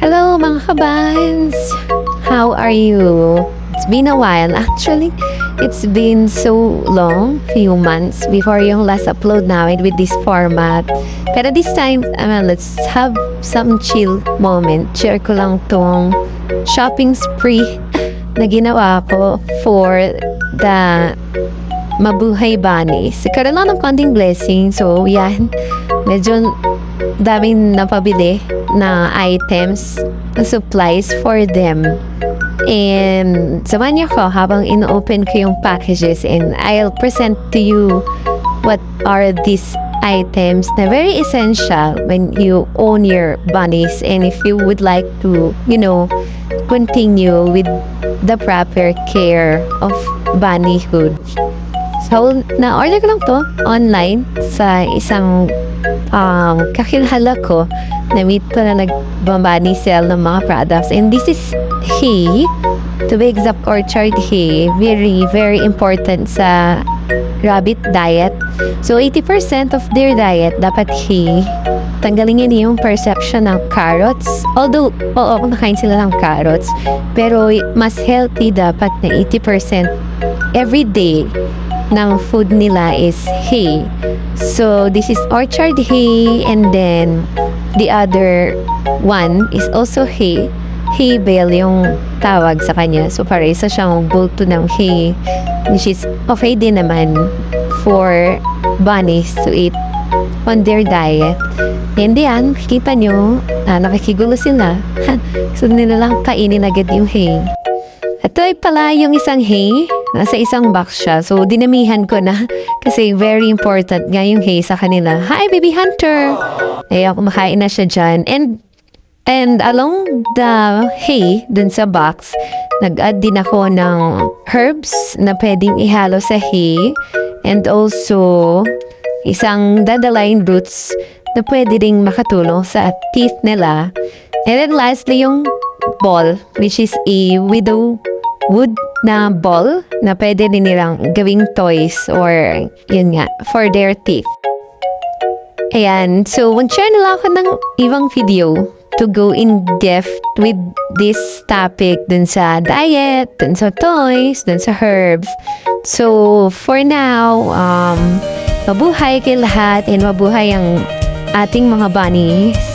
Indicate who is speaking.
Speaker 1: Hello mga kabans! How are you? It's been a while. Actually, it's been so long, few months before yung last upload namin with this format. Pero this time, uh, let's have some chill moment. Share ko lang tong shopping spree na ginawa ko for the Mabuhay Bunnies. Karoon lang ng konting blessing. So, yan. Medyo daming napabili na items, supplies for them. And samahan niyo ko habang in-open ko yung packages and I'll present to you what are these items na very essential when you own your bunnies and if you would like to, you know, continue with the proper care of bunnyhood. So, na-order ko lang to online sa isang um, kakilala ko na meet ko na nagbabani sell ng mga products. And this is hay, to be exact, orchard hay. Very, very important sa rabbit diet. So, 80% of their diet dapat hay. Tanggalin yun yung perception ng carrots. Although, oo, kumakain sila ng carrots. Pero, mas healthy dapat na 80% every day ng food nila is hay. So, this is orchard hay and then the other one is also hay. Hay bale yung tawag sa kanya. So, paresa siyang bulto ng hay which is okay din naman for bunnies to eat on their diet. And yan, kita nyo, ah, nakikigulo sila. so, nila lang kainin agad yung hay. Ito ay pala yung isang hay. Nasa isang box siya. So, dinamihan ko na. Kasi very important nga yung hay sa kanila. Hi, baby hunter! Ayan, kumakain na siya dyan. And, and along the hay, dun sa box, nag-add din ako ng herbs na pwedeng ihalo sa hay. And also, isang dandelion roots na pwede ding makatulong sa teeth nila. And then lastly, yung ball, which is a widow wood na ball na pwede din nilang gawing toys or yun nga, for their teeth. Ayan, so mag-share na lang ako ng ibang video to go in depth with this topic dun sa diet, dun sa toys, dun sa herbs. So, for now, um, mabuhay kay lahat and mabuhay ang ating mga bunnies.